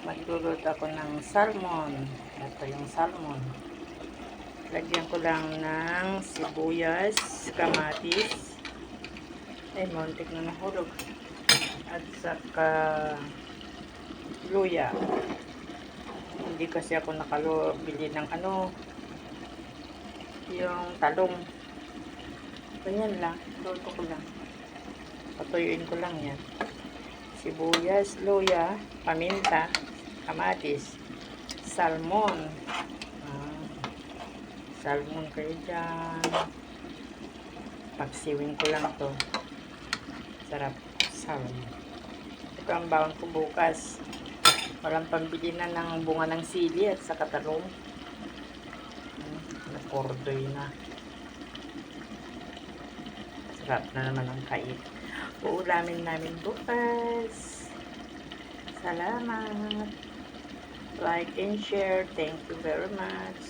Magluluto ako ng salmon. Ito yung salmon. Lagyan ko lang ng sibuyas, kamatis. Ay, muntik na nahulog. At saka luya. Hindi kasi ako nakalubili ng ano, yung talong. Ganyan lang. Luto ko lang. Patuyuin ko lang yan. Sibuyas, luya, paminta, kamatis, salmon. Ah, salmon kayo dyan. Pagsiwin ko lang to. Sarap. Salmon. Ito ang baon ko bukas. Walang pambili na ng bunga ng sili at sa katalong. Hmm, Nakordoy na. Sarap na naman ang kait. Uulamin namin bukas. Salamat. Like and share. Thank you very much.